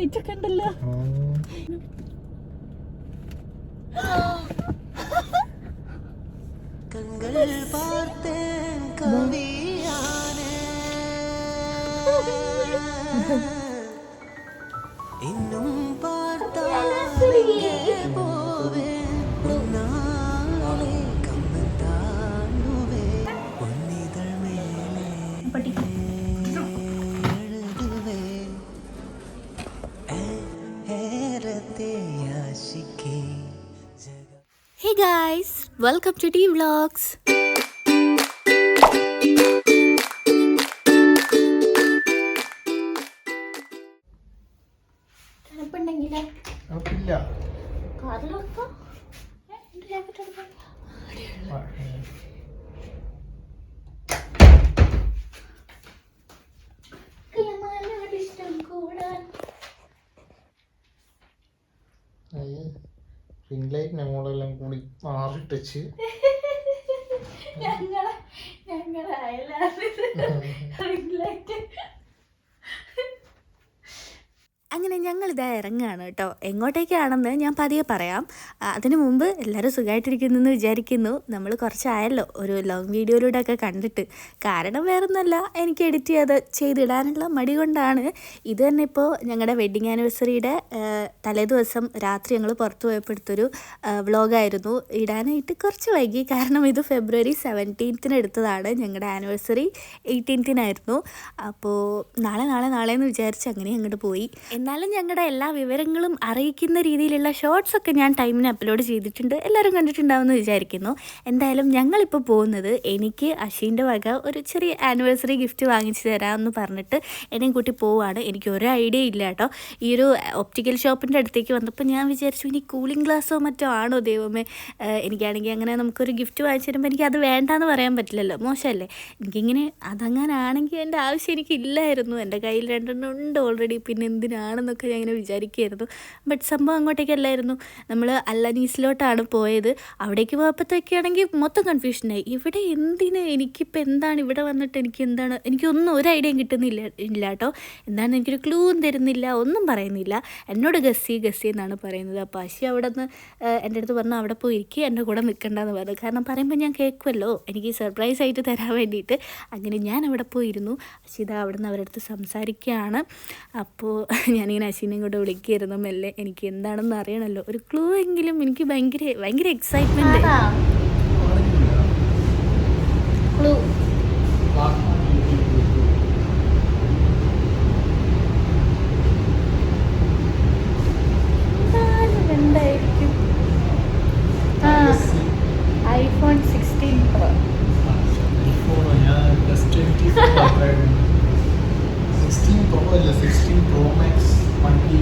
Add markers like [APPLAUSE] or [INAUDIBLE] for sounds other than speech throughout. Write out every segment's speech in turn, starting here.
Light ഒക്കെ ഉണ്ടല്ലോ. hey guys welcome to d vlogs. Ring light ഞങ്ങളെല്ലാം കൂടി മാറിട്ടച്ച് ഞങ്ങളെ ഞങ്ങളെ അയലായിട്ട് [LAUGHS] അങ്ങനെ ഞങ്ങൾ ഇതാ ഇറങ്ങുകയാണ് കേട്ടോ. എങ്ങോട്ടേക്കാണെന്ന് ഞാൻ പതിയെ പറയാം. അതിനു മുമ്പ് എല്ലാവരും സുഖമായിട്ടിരിക്കുന്നെന്ന് വിചാരിക്കുന്നു. നമ്മൾ കുറച്ചായല്ലോ ഒരു ലോങ് വീഡിയോയിലൂടെ ഒക്കെ കണ്ടിട്ട്. കാരണം വേറൊന്നല്ല എനിക്ക് എഡിറ്റ് ചെയ്ത് ചെയ്തിടാനുള്ള മടി കൊണ്ടാണ്. ഇത് തന്നെ ഇപ്പോൾ ഞങ്ങളുടെ വെഡ്ഡിങ് ആനിവേഴ്സറിയുടെ തലേ ദിവസം രാത്രി ഞങ്ങൾ പുറത്തു പോയപ്പോഴത്തൊരു വ്ളോഗായിരുന്നു. ഇടാനായിട്ട് കുറച്ച് വൈകി. കാരണം ഇത് ഫെബ്രുവരി സെവന്റീൻത്തിന് എടുത്തതാണ് ഞങ്ങളുടെ ആനിവേഴ്സറി എയ്റ്റീൻത്തിനായിരുന്നു അപ്പോൾ നാളെ നാളെ നാളെ എന്ന് വിചാരിച്ച് അങ്ങനെ അങ്ങോട്ട് പോയി. എന്നാലും ഞങ്ങളുടെ എല്ലാ വിവരങ്ങളും അറിയിക്കുന്ന രീതിയിലുള്ള ഷോർട്സ് ഒക്കെ ഞാൻ ടൈമിന് അപ്ലോഡ് ചെയ്തിട്ടുണ്ട്. എല്ലാവരും കണ്ടിട്ടുണ്ടാവുമെന്ന് വിചാരിക്കുന്നു. എന്തായാലും ഞങ്ങളിപ്പോൾ പോകുന്നത് എനിക്ക് അഷീന്റെ വക ഒരു ചെറിയ ആനിവേഴ്സറി ഗിഫ്റ്റ് വാങ്ങിച്ചു തരാമെന്ന് പറഞ്ഞിട്ട് എന്നെയും കൂട്ടി പോവാണ്. എനിക്ക് ഒരു ഐഡിയ ഇല്ല കേട്ടോ. ഈ ഒരു ഒപ്റ്റിക്കൽ ഷോപ്പിന്റെ അടുത്തേക്ക് വന്നപ്പോൾ ഞാൻ വിചാരിച്ചു ഇനി കൂളിംഗ് ഗ്ലാസ്സോ മറ്റോ ആണോ ദൈവമേ? എനിക്കാണെങ്കിൽ അങ്ങനെ നമുക്കൊരു ഗിഫ്റ്റ് വാങ്ങിച്ചു തരുമ്പോൾ എനിക്ക് അത് വേണ്ടാന്ന് പറയാൻ പറ്റില്ലല്ലോ. മോശമല്ലേ? എനിക്കിങ്ങനെ അതങ്ങനാണെങ്കിൽ എന്റെ ആവശ്യം എനിക്കില്ലായിരുന്നു. എന്റെ കയ്യിൽ രണ്ടെണ്ണം ഉണ്ട് ഓൾറെഡി പിന്നെ എന്തിനാണെന്നൊക്കെ ഞാൻ ഇങ്ങനെ വിചാരിക്കുമായിരുന്നു ബട്ട് സംഭവം അങ്ങോട്ടേക്കല്ലായിരുന്നു നമ്മൾ അല്ലനീസിലോട്ടാണ് പോയത്. അവിടേക്ക് പോയപ്പോഴത്തേക്കാണെങ്കിൽ മൊത്തം കൺഫ്യൂഷനായി ഇവിടെ എന്തിന്? എനിക്കിപ്പോൾ എന്താണ്? ഇവിടെ വന്നിട്ട് എനിക്ക് എന്താണ്? എനിക്കൊന്നും ഒരു ഐഡിയയും കിട്ടുന്നില്ല ഇല്ല കേട്ടോ എന്താണ്? എനിക്കൊരു ക്ലൂവും തരുന്നില്ല ഒന്നും പറയുന്നില്ല. എന്നോട് ഗസ്സി ഗസ്സി എന്നാണ് പറയുന്നത്. അപ്പോൾ അശി അവിടെ നിന്ന് എന്റെ അടുത്ത് പറഞ്ഞു അവിടെ പോയി ഇരിക്കുക എന്റെ കൂടെ നിൽക്കണ്ടെന്ന് പറഞ്ഞു. കാരണം പറയുമ്പോൾ ഞാൻ കേൾക്കുമല്ലോ എനിക്ക് സർപ്രൈസ് ആയിട്ട് തരാൻ വേണ്ടിയിട്ട്. അങ്ങനെ ഞാൻ അവിടെ പോയിരുന്നു. അശിത അവിടെ നിന്ന് അവരടുത്ത് സംസാരിക്കുകയാണ്. അപ്പോൾ ഞാനിങ്ങനെ അശ്വിനെ ഇങ്ങോട്ട് വിളിക്കുകയായിരുന്നു. മെല്ലെ എനിക്ക് എന്താണെന്ന് അറിയണല്ലോ ഒരു ക്ലൂ എങ്കിലും എനിക്ക് ഭയങ്കര ഭയങ്കര എക്സൈറ്റ്മെന്റ് ക്ലൂ എന്തായിരിക്കും ആ iPhone sixteen pro sixteen pro അല്ല സിക്സ്റ്റീൻ പ്രോ മാക്സ് വൺ ടി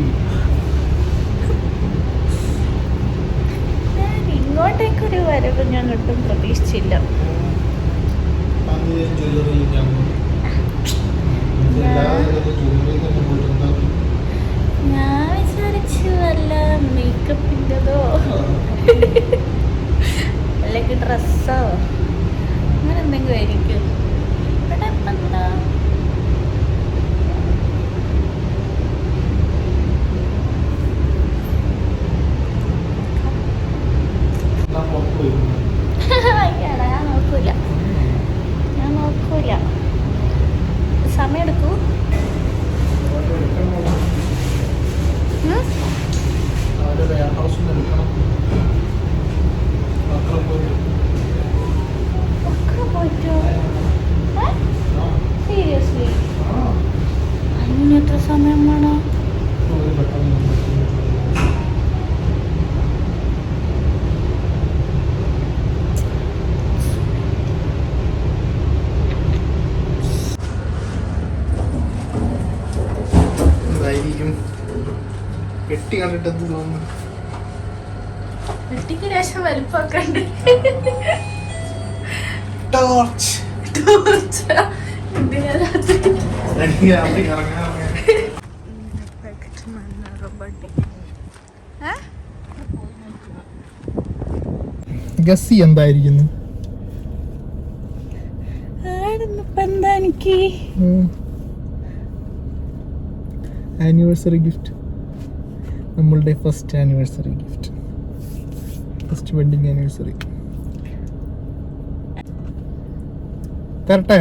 ഞാൻ ഇങ്ങോട്ടേക്കൊരു വരവ് ഞാൻ ഒട്ടും പ്രതീക്ഷിച്ചില്ല അത് ജ്വല്ലറി ഞാൻ എല്ലാ ജ്വല്ലറി തന്നെ പോയിട്ടുണ്ടാവും ഞാൻ വിചാരിച്ചു വല്ല മേക്കപ്പിന്റെതോ [LAUGHS] അല്ലെങ്കിൽ ഡ്രസ്സോ അങ്ങനെ എന്തെങ്കിലും ആയിരിക്കും ഇവിടെ ഇപ്പം എന്താ ഞാൻ പുറത്ത് പോയിരുന്നു അയ്യടാ ഞാൻ നോക്കൂല ഞാൻ നോക്കൂല സമയം എടുക്കൂ ഉം? അവരുടെ വെയർ ഹൗസിൽ നിന്ന് എടുക്കണം അത്ര പോയി ഒക്കെ സീരിയസ്ലി ആ. സമയം വേണം? കെട്ടി കണ്ടിട്ട് വെട്ടിക്ക് ശേഷം വലിപ്പമൊക്കെ ഉണ്ട്. ടോർച്ച് എന്തിനാ രാത്രി എനിക്ക് രാത്രി കറങ്ങാൻ ഇറങ്ങാൻ. ഗസ്സി എന്തായിരിക്കുന്നു? ആനിവേഴ്സറി ഗിഫ്റ്റ് നമ്മളുടെ first anniversary gift first wedding anniversary. തരട്ടെ?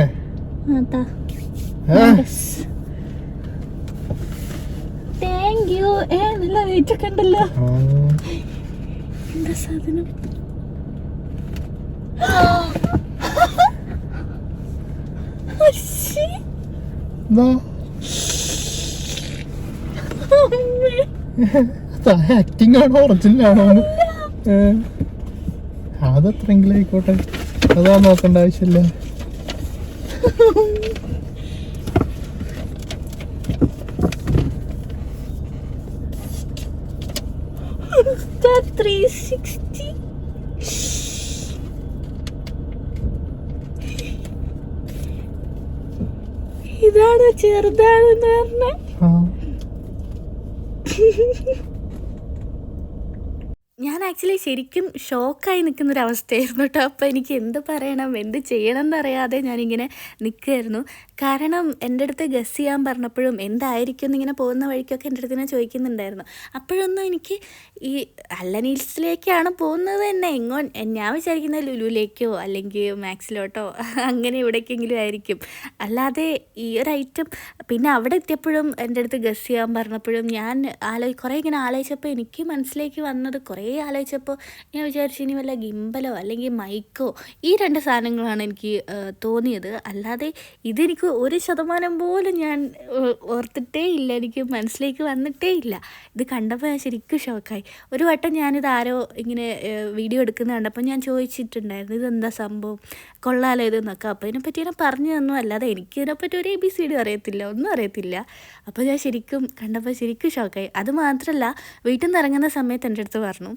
താങ്ക് യു ഏ നല്ല വെയിറ്റ് ഒക്കെ ഉണ്ടല്ലോ. എന്താ സാധനം? ആണോ ഒറിജിനൽ ആണോ അതെത്രയെങ്കിലും ആയിക്കോട്ടെ. അതാ നോക്കേണ്ട ആവശ്യമില്ല. Star 360. ഇതാണ് ചെറുതാണെന്ന് പറഞ്ഞ. ഞാൻ ആക്ച്വലി ശരിക്കും ഷോക്കായി നിൽക്കുന്ന ഒരു അവസ്ഥയായിരുന്നു കേട്ടോ. അപ്പോൾ എനിക്ക് എന്ത് പറയണം എന്ത് ചെയ്യണം എന്നറിയാതെ ഞാനിങ്ങനെ നിൽക്കുമായിരുന്നു കാരണം എന്റെ അടുത്ത് ഗസ് ചെയ്യാൻ പറഞ്ഞപ്പോഴും എന്തായിരിക്കും ഇങ്ങനെ പോകുന്ന വഴിക്കൊക്കെ എന്റെ അടുത്ത് ഇങ്ങനെ ചോദിക്കുന്നുണ്ടായിരുന്നു. അപ്പോഴൊന്നും എനിക്ക് ഈ അല്ലനീൽസിലേക്കാണ് പോകുന്നത് തന്നെ. എങ്ങോ ഞാൻ വിചാരിക്കുന്നത് ലുലുവിലേക്കോ അല്ലെങ്കിൽ മാക്സിലോട്ടോ അങ്ങനെ എവിടേക്കെങ്കിലും ആയിരിക്കും. അല്ലാതെ ഈ ഒരു ഐറ്റം പിന്നെ അവിടെ എത്തിയപ്പോഴും എന്റെ അടുത്ത് ഗസ് ചെയ്യാൻ പറഞ്ഞപ്പോഴും ഞാൻ ആലോ കുറേ ഇങ്ങനെ ആലോചിച്ചപ്പോൾ എനിക്ക് മനസ്സിലേക്ക് വന്നത് കുറേ ആലോചിച്ചപ്പോൾ ഞാൻ വിചാരിച്ചു ഇനി വല്ല ഗിംബലോ അല്ലെങ്കിൽ മൈക്കോ ഈ രണ്ട് സാധനങ്ങളാണ് എനിക്ക് തോന്നിയത്. അല്ലാതെ ഇതെനിക്ക് ഒരു ശതമാനം പോലും ഞാൻ ഓർത്തിട്ടേ ഇല്ല. എനിക്ക് മനസ്സിലേക്ക് വന്നിട്ടേ ഇല്ല. ഇത് കണ്ടപ്പോൾ ഞാൻ ശരിക്കും ഷോക്കായി. ഒരു വട്ടം ഞാനിത് ആരോ ഇങ്ങനെ വീഡിയോ എടുക്കുന്ന കണ്ടപ്പോൾ ഞാൻ ചോദിച്ചിട്ടുണ്ടായിരുന്നു ഇതെന്താ സംഭവം? കൊള്ളാലോ ഇതെന്നൊക്കെ. അപ്പോൾ ഇതിനെപ്പറ്റി ഞാൻ പറഞ്ഞു തന്നു. അല്ലാതെ എനിക്ക് ഇതിനെപ്പറ്റി ഒരു എ ബി സി ഡി അറിയത്തില്ല. ഒന്നും അറിയത്തില്ല. അപ്പോൾ ഞാൻ ശരിക്കും കണ്ടപ്പോൾ ശരിക്കും ഷോക്കായി. അത് മാത്രമല്ല വീട്ടിൽ നിന്ന് ഇറങ്ങുന്ന സമയത്ത് എന്റെ അടുത്ത് പറഞ്ഞു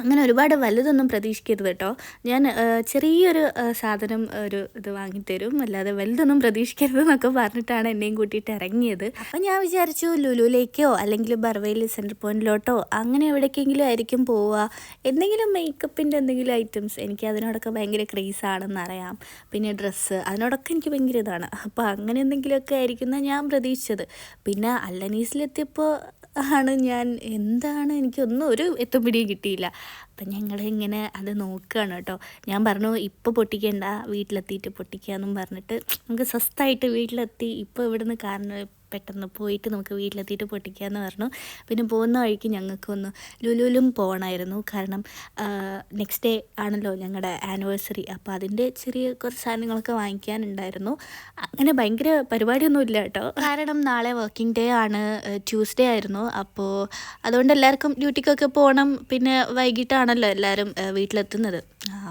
അങ്ങനെ ഒരുപാട് വലുതൊന്നും പ്രതീക്ഷിക്കരുത് കേട്ടോ. ഞാൻ ചെറിയൊരു സാധനം ഒരു ഇത് വാങ്ങിത്തരും. അല്ലാതെ വലുതൊന്നും പ്രതീക്ഷിക്കരുത് എന്നൊക്കെ പറഞ്ഞിട്ടാണ് എന്നെയും കൂട്ടിയിട്ട് ഇറങ്ങിയത്. അപ്പം ഞാൻ വിചാരിച്ചു ലുലുവിലേക്കോ അല്ലെങ്കിൽ ബർവയിൽ സെന്റർ പോയിന്റിലോട്ടോ അങ്ങനെ എവിടേക്കെങ്കിലും ആയിരിക്കും പോവുക. എന്തെങ്കിലും മേക്കപ്പിന്റെ എന്തെങ്കിലും ഐറ്റംസ്. എനിക്ക് അതിനോടൊക്കെ ഭയങ്കര ക്രേസ് ആണെന്ന് അറിയാം. പിന്നെ ഡ്രസ്സ്. അതിനോടൊക്കെ എനിക്ക് ഭയങ്കര ഇതാണ്. അപ്പോൾ അങ്ങനെ എന്തെങ്കിലുമൊക്കെ ആയിരിക്കും എന്നാണ് ഞാൻ പ്രതീക്ഷിച്ചത്. പിന്നെ അല്ലനീസിലെത്തിയപ്പോൾ ആണ് ഞാൻ എന്താണ് എനിക്കൊന്നും ഒരു എത്തുപിടിയും കിട്ടിയില്ല. അപ്പം ഞങ്ങൾ ഇങ്ങനെ അത് നോക്കുകയാണ് കേട്ടോ. ഞാൻ പറഞ്ഞു ഇപ്പോൾ പൊട്ടിക്കേണ്ട വീട്ടിലെത്തിയിട്ട് പൊട്ടിക്കുക എന്നും പറഞ്ഞിട്ട്. നമുക്ക് സ്വസ്ഥമായിട്ട് വീട്ടിലെത്തി ഇപ്പോൾ ഇവിടുന്ന് കാരണം പെട്ടെന്ന് പോയിട്ട് നമുക്ക് വീട്ടിലെത്തിയിട്ട് പൊട്ടിക്കാമെന്ന് പറഞ്ഞു. പിന്നെ പോകുന്ന വഴിക്ക് ഞങ്ങൾക്കൊന്ന് ലുലുലും പോകണമായിരുന്നു. കാരണം നെക്സ്റ്റ് ഡേ ആണല്ലോ ഞങ്ങളുടെ ആനിവേഴ്സറി അപ്പോൾ അതിന്റെ ചെറിയ കുറച്ച് സാധനങ്ങളൊക്കെ വാങ്ങിക്കാനുണ്ടായിരുന്നു. അങ്ങനെ ഭയങ്കര പരിപാടിയൊന്നും ഇല്ല കേട്ടോ. കാരണം നാളെ വർക്കിംഗ് ഡേ ആണ്. ട്യൂസ്ഡേ ആയിരുന്നു. അപ്പോൾ അതുകൊണ്ട് എല്ലാവർക്കും ഡ്യൂട്ടിക്കൊക്കെ പോകണം പിന്നെ വൈകിട്ടാണല്ലോ എല്ലാവരും വീട്ടിലെത്തുന്നത്.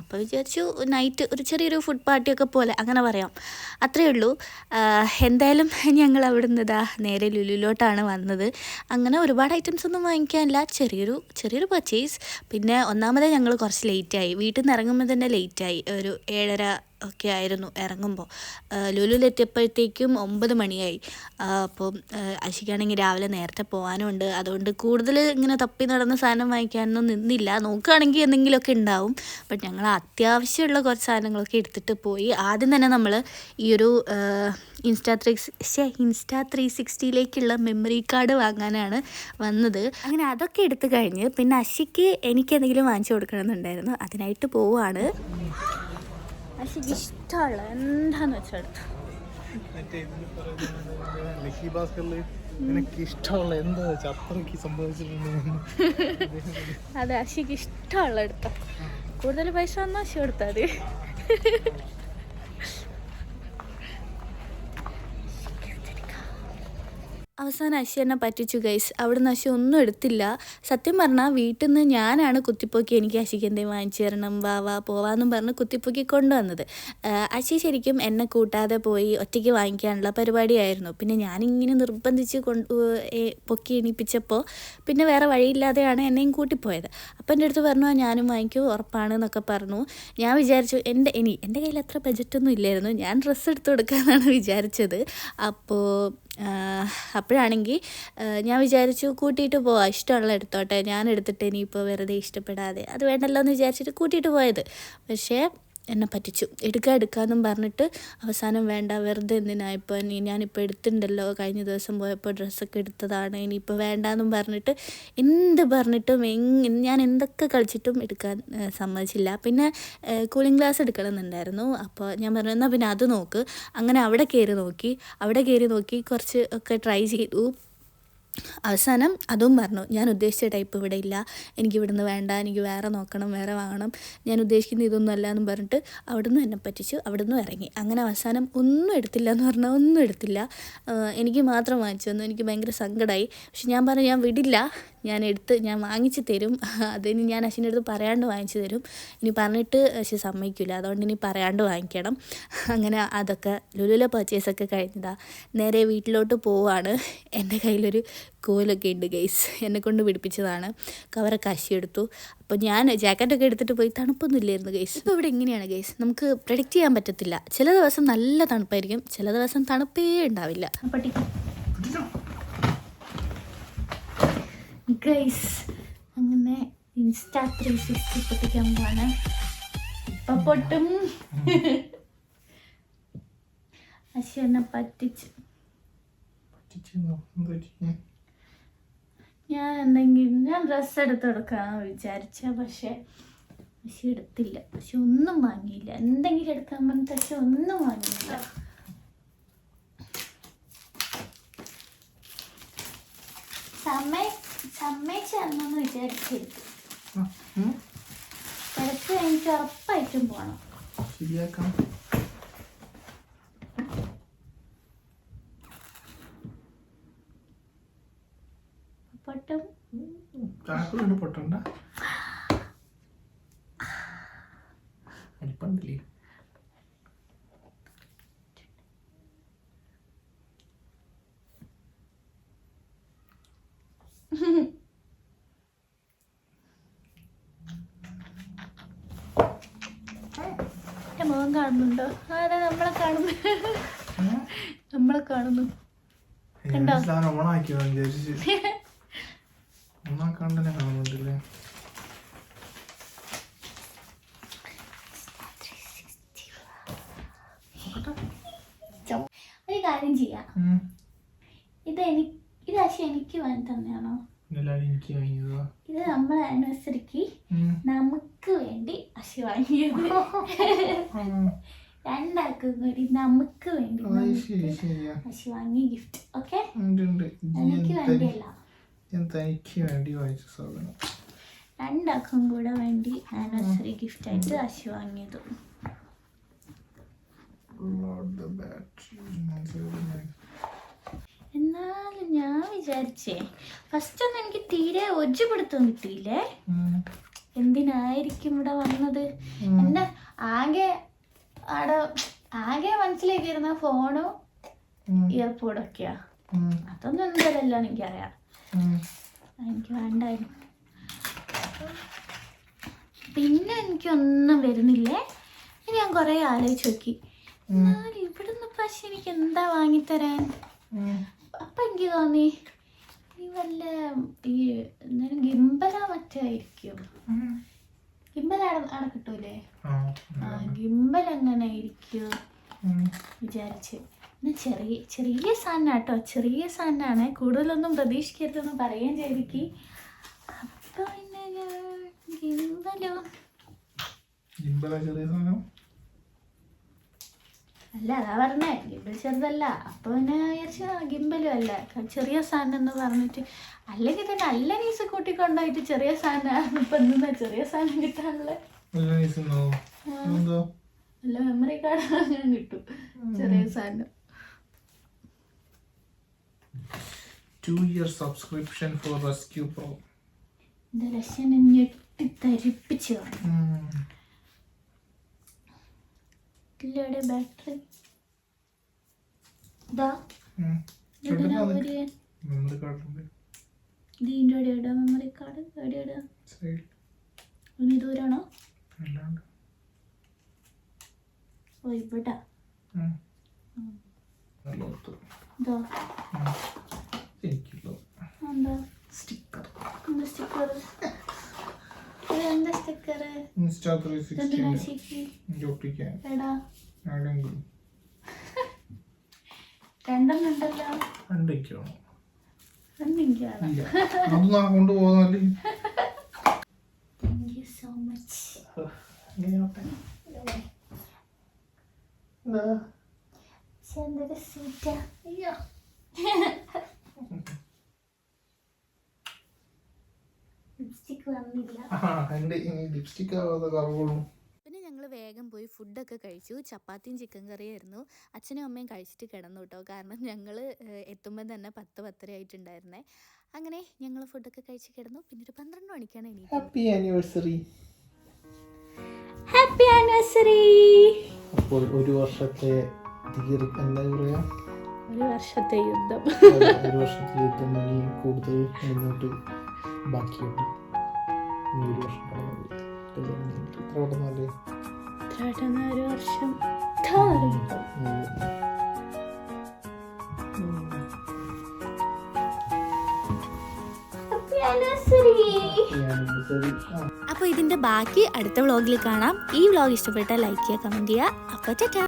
അപ്പോൾ വിചാരിച്ചു നൈറ്റ് ഒരു ചെറിയൊരു ഫുഡ് പാർട്ടിയൊക്കെ പോലെ അങ്ങനെ പറയാം. അത്രയേ ഉള്ളൂ. എന്തായാലും ഞങ്ങൾ അവിടെ നിന്ന് ഇതാ നേരെ ലുലുലോട്ടാണ് വന്നത്. അങ്ങനെ ഒരുപാട് ഐറ്റംസ് ഒന്നും വാങ്ങിക്കാനില്ല. ചെറിയൊരു ചെറിയൊരു പർച്ചേസ് പിന്നെ ഒന്നാമതേ ഞങ്ങൾ കുറച്ച് ലേറ്റായി വീട്ടിൽ നിന്ന് ഇറങ്ങുമ്പോൾ തന്നെ ലേറ്റായി ഒരു ഏഴര ഒക്കെ ആയിരുന്നു ഇറങ്ങുമ്പോൾ. ലുലുവിലെത്തിയപ്പോഴത്തേക്കും ഒമ്പത് മണിയായി. അപ്പോൾ അപ്പം അശിക്കാണെങ്കിൽ രാവിലെ നേരത്തെ പോകാനുണ്ട്. അതുകൊണ്ട് കൂടുതൽ ഇങ്ങനെ തപ്പി നടന്ന സാധനം വാങ്ങിക്കാനൊന്നും നിന്നില്ല. നോക്കുകയാണെങ്കിൽ എന്തെങ്കിലുമൊക്കെ ഉണ്ടാവും. ബട്ട് ഞങ്ങൾ അത്യാവശ്യമുള്ള കുറച്ച് സാധനങ്ങളൊക്കെ എടുത്തിട്ട് പോയി. ആദ്യം തന്നെ നമ്മൾ ഈ ഒരു ഇൻസ്റ്റാ ത്രീ ശേ ഇൻസ്റ്റാ ത്രീ സിക്സ്റ്റിയിലേക്കുള്ള മെമ്മറി കാർഡ് വാങ്ങാനാണ് വന്നത്. അങ്ങനെ അതൊക്കെ എടുത്തു കഴിഞ്ഞ് പിന്നെ അശിക്ക് എനിക്ക് എന്തെങ്കിലും വാങ്ങിച്ചു കൊടുക്കണമെന്നുണ്ടായിരുന്നു. അതിനായിട്ട് പോവുകയാണ് അശിക്ക് ഇഷ്ടമുള്ള എന്താന്ന് വെച്ചെടുത്തു ഇഷ്ടമുള്ള എന്താ അത്രയ്ക്ക് സംഭവിച്ചിട്ടുണ്ട് അതെ അശിക്ക് ഇഷ്ടമുള്ള എടുത്തോ. കൂടുതൽ പൈസ വന്നാൽ അശി കൊടുത്താൽ അവസാനം അശി എന്നെ പറ്റിച്ചു ഗൈസ് അവിടുന്ന് അശി ഒന്നും എടുത്തില്ല. സത്യം പറഞ്ഞാൽ വീട്ടിൽ നിന്ന് ഞാനാണ് കുത്തിപ്പൊക്കി എനിക്ക് അശിക്ക് എന്തെങ്കിലും വാങ്ങിച്ചു തരണം വാ വാ പോവാന്നും പറഞ്ഞ് കുത്തിപ്പൊക്കി കൊണ്ടുവന്നത്. അശി ശരിക്കും എന്നെ കൂട്ടാതെ പോയി ഒറ്റയ്ക്ക് വാങ്ങിക്കാനുള്ള പരിപാടിയായിരുന്നു. പിന്നെ ഞാനിങ്ങനെ നിർബന്ധിച്ച് കൊണ്ട് പൊക്കി എണീപ്പിച്ചപ്പോൾ പിന്നെ വേറെ വഴിയില്ലാതെയാണ് എന്നെയും കൂട്ടിപ്പോയത്. അപ്പം എന്റെ അടുത്ത് പറഞ്ഞു ഞാനും വാങ്ങിക്കും ഉറപ്പാണ് എന്നൊക്കെ പറഞ്ഞു. ഞാൻ വിചാരിച്ചു എന്റെ ഇനി എന്റെ കയ്യിൽ അത്ര ബജറ്റൊന്നും ഇല്ലായിരുന്നു. ഞാൻ ഡ്രസ്സ് എടുത്ത് കൊടുക്കാമെന്നാണ് വിചാരിച്ചത്. അപ്പോൾ അപ്പോഴാണെങ്കിൽ ഞാൻ വിചാരിച്ചു കൂട്ടിയിട്ട് പോവാം ഇഷ്ടമുള്ള എടുത്തോട്ടെ. ഞാൻ എടുത്തിട്ട് ഇനിയിപ്പോൾ വെറുതെ ഇഷ്ടപ്പെടാതെ. അത് വേണ്ടല്ലോ എന്ന് വിചാരിച്ചിട്ട് കൂട്ടിയിട്ട് പോയത്. പക്ഷേ എന്നെ പറ്റിച്ചു. എടുക്കുക എടുക്കാമെന്നും പറഞ്ഞിട്ട് അവസാനം വേണ്ട വെറുതെ എന്തിനായിപ്പോൾ ഇനി ഞാനിപ്പോൾ എടുത്തിട്ടുണ്ടല്ലോ കഴിഞ്ഞ ദിവസം പോയപ്പോൾ ഡ്രസ്സൊക്കെ എടുത്തതാണ് ഇനിയിപ്പോൾ വേണ്ടാന്നും പറഞ്ഞിട്ട് എന്ത് പറഞ്ഞിട്ടും ഞാൻ എന്തൊക്കെ കളിച്ചിട്ടും എടുക്കാൻ സമ്മതിച്ചില്ല. പിന്നെ കൂളിംഗ് ഗ്ലാസ് എടുക്കണമെന്നുണ്ടായിരുന്നു. അപ്പോൾ ഞാൻ പറഞ്ഞു എന്നാൽ പിന്നെ അത് നോക്ക്. അങ്ങനെ അവിടെ കയറി നോക്കി. അവിടെ കയറി നോക്കി കുറച്ച് ഒക്കെ ട്രൈ ചെയ്തു. അവസാനം അതും പറഞ്ഞു ഞാൻ ഉദ്ദേശിച്ച ടൈപ്പ് ഇവിടെ ഇല്ല. എനിക്ക് ഇവിടുന്ന് വേണ്ട എനിക്ക് വേറെ നോക്കണം വേറെ വാങ്ങണം. ഞാൻ ഉദ്ദേശിക്കുന്ന ഇതൊന്നും അല്ല എന്നും പറഞ്ഞിട്ട് അവിടുന്ന് എന്നെ പറ്റിച്ചു. അവിടുന്ന് ഇറങ്ങി. അങ്ങനെ അവസാനം ഒന്നും എടുത്തില്ല എന്ന് പറഞ്ഞാൽ ഒന്നും എടുത്തില്ല. എനിക്ക് മാത്രം വാങ്ങിച്ചു തന്നു. എനിക്ക് ഭയങ്കര സങ്കടമായി. പക്ഷെ ഞാൻ പറഞ്ഞു ഞാൻ വിടില്ല. ഞാൻ എടുത്ത് ഞാൻ വാങ്ങിച്ച് തരും. അതിന് ഞാൻ അശ്വിന്റെ അടുത്ത് പറയാണ്ട് വാങ്ങിച്ചു തരും. ഇനി പറഞ്ഞിട്ട് അശ്വ സമ്മതിക്കില്ല അതുകൊണ്ട് ഇനി പറയാണ്ട് വാങ്ങിക്കണം. അങ്ങനെ അതൊക്കെ ലുലുലെ പർച്ചേസൊക്കെ കഴിഞ്ഞതാ. നേരെ വീട്ടിലോട്ട് പോവാണ്. എന്റെ കയ്യിലൊരു കോലൊക്കെ ഉണ്ട് ഗൈസ് എന്നെ കൊണ്ട് പിടിപ്പിച്ചതാണ്. കവറൊക്കെ അശിയെടുത്തു അപ്പോൾ ഞാൻ ജാക്കറ്റൊക്കെ എടുത്തിട്ട് പോയി തണുപ്പൊന്നും ഇല്ലായിരുന്നു ഗൈസ് ഇപ്പോൾ ഇവിടെ എങ്ങനെയാണ് ഗൈസ് നമുക്ക് പ്രഡിക്റ്റ് ചെയ്യാൻ പറ്റത്തില്ല. ചില ദിവസം നല്ല തണുപ്പായിരിക്കും. ചില ദിവസം തണുപ്പേ ഉണ്ടാവില്ല. ഗൈസ് അങ്ങനെ ഇൻസ്റ്റാ ത്രീ സിക്സ്റ്റി പൊട്ടിക്കാൻ പോവാണ്. ഇപ്പൊ പൊട്ടും. അശ്വനെ പറ്റിച്ചു? ഞാൻ എന്തെങ്കിലും ഞാൻ ഡ്രസ്സ് എടുത്ത് കൊടുക്കാന്ന് വിചാരിച്ച പക്ഷെ പക്ഷെ എടുത്തില്ല. പക്ഷെ ഒന്നും വാങ്ങിയില്ല. എന്തെങ്കിലും എടുക്കാൻ പറഞ്ഞിട്ട് പക്ഷെ ഒന്നും വാങ്ങിയില്ല. സമ്മയ സമ്മതിച്ചെന്നു വിചാരിച്ചെടുത്തു വിചാരിച്ചിരിക്കും. തിരക്ക് എനിക്ക് ഉറപ്പായിട്ടും പോകണം ശരിയാക്കാം. പൊട്ടും. പൊട്ടണ്ട. എന്റെ മുഖം കാണുന്നുണ്ടോ? അതെ നമ്മളെ കാണുന്നു? നമ്മളെ കാണുന്നു. കണ്ടോ? കാണുന്നുണ്ടല്ലേ? ഒരു കാര്യം ചെയ്യാം. ഇത് എനിക്ക് ഇത് പക്ഷെ എനിക്ക് വാങ്ങി തന്നെയാണോ? ഇത് നമ്മളെ ആനിവേഴ്സറിക്ക് നമ്മ നമുക്ക് അശി വാങ്ങിയത് രണ്ടാക്കും കൂടി നമുക്ക് വേണ്ടി പശു വാങ്ങിയ ഗിഫ്റ്റ് ഓക്കെ എനിക്ക് വേണ്ടിയല്ല. രണ്ടാക്കും കൂടെ വേണ്ടി ആനിവേഴ്സറി ഗിഫ്റ്റ് ആയിട്ട് പശു വാങ്ങിയത്. എന്നാലും ഞാൻ വിചാരിച്ചേ ഫസ്റ്റ് ഒന്നും എനിക്ക് തീരെ ഒജപ്പെടുത്തം കിട്ടിയില്ലേ. എന്തിനായിരിക്കും ഇവിടെ വന്നത്? എന്റെ ആകെ അവിടെ ആകെ മനസ്സിലേക്ക് വരുന്ന ഫോണോ ഇയർപോഡൊക്കെയാ ഇയർപോഡും ഒക്കെയാ. ഉം. അതൊന്നും എന്തല്ലോ എനിക്കറിയാം. എനിക്ക് വേണ്ടായിരുന്നു. പിന്നെ എനിക്കൊന്നും വരുന്നില്ലേ? ഇനി ഞാൻ കുറെ ആലോചിച്ച് നോക്കി. എന്നാൽ ഇവിടുന്ന് പക്ഷെ എനിക്ക് എന്താ വാങ്ങിത്തരാൻ? അപ്പൊ എനിക്ക് തോന്നി ഈ വല്ല ഈ എന്താണ് ഗിംബല മറ്റായിരിക്കും. ഗിംബല അവിടെ കിട്ടൂലേ? ആ. ഗിംബൽ എങ്ങനെ ആയിരിക്കും വിചാരിച്ച്. എന്നാ ചെറിയ ചെറിയ സാധനം കേട്ടോ ചെറിയ സാധനമാണ് കൂടുതലൊന്നും പ്രതീക്ഷിക്കരുതെന്ന് പറയുകയും ചെയ്തിക്ക് അപ്പൊ പിന്നെ ഗിംബലോ. ഗിംബല ചെറിയ സാധനം? അല്ല അതാ പറഞ്ഞേ. ഗിംബൽ ചെറുതല്ല. അപ്പോൾ പിന്നെ വിചാരിച്ചു ഗിംബലും അല്ല. ചെറിയ സാധനം എന്ന് പറഞ്ഞിട്ട്. അല്ലെങ്കിൽ തന്നെ നല്ല നീസ് കൂട്ടിക്കൊണ്ടായിട്ട് ചെറിയ സാധനം ഇപ്പൊ എന്താ ചെറിയ സാധനം കിട്ടാനുള്ള? നല്ല മെമ്മറി കാർഡ് അങ്ങനെ കിട്ടും. ചെറിയ സാധനം. Two year subscription for rescue pro ഇത് ലക്ഷ്യനെ ഞെട്ടി ഇല്ലയുടെ ബാറ്ററി ഇതാ. മെമ്മറി കാർഡുണ്ട് ഇതിന്റെ എവിടെയാ മെമ്മറി കാർഡ് എവിടെയാ ഇനി ദൂരാണോ? ഓ ഒത്ത് ഇതാ. സ്റ്റിക്കർ എന്താ? സ്റ്റിക്കർ എന്താ സ്റ്റിക്കർ ഇൻസ്റ്റാ ത്രീ സിക്സ്റ്റി ഒട്ടിക്കാൻ. ആണെങ്കിൽ രണ്ടെണ്ണം അതൊന്നും ആ കൊണ്ടുപോകുന്നല്ലേ എന്തൊരു അയ്യോ. ലിപ്സ്റ്റിക് വന്നില്ല. ലിപ്സ്റ്റിക് ആവാതെ കറവുള്ളൂ വേഗം പോയി ഫുഡൊക്കെ കഴിച്ചു. ചപ്പാത്തിയും ചിക്കൻ കറിയായിരുന്നു അച്ഛനും അമ്മയും കഴിച്ചിട്ട് കിടന്നു കേട്ടോ. കാരണം ഞങ്ങൾ എത്തുമ്പോൾ തന്നെ പത്ത് പത്തര ആയിട്ടുണ്ടായിരുന്നേ. അങ്ങനെ ഞങ്ങൾ ഫുഡൊക്കെ കഴിച്ച് കിടന്നു. പിന്നെ ഒരു പന്ത്രണ്ട് മണിക്കാണ് എനിക്ക് ഹാപ്പി ആനിവേഴ്സറി ഹാപ്പി ആനിവേഴ്സറി അപ്പോൾ ഒരു വർഷത്തെ ദീർഘ എന്താ പറയാ? ഒരു വർഷത്തെ യുദ്ധം. ഒരു വർഷത്തെ യുദ്ധം ഇനി കൂടുതൽ മുന്നോട്ട് ബാക്കിയുണ്ട്. Anniversary. അപ്പോൾ ഇതിന്റെ ബാക്കി അടുത്ത വ്ളോഗിൽ കാണാം ഈ വ്ളോഗ് ഇഷ്ടപ്പെട്ട ലൈക്ക് ചെയ്യുക കമന്റ് ചെയ്യുക അപ്പോൾ ചേട്ടാ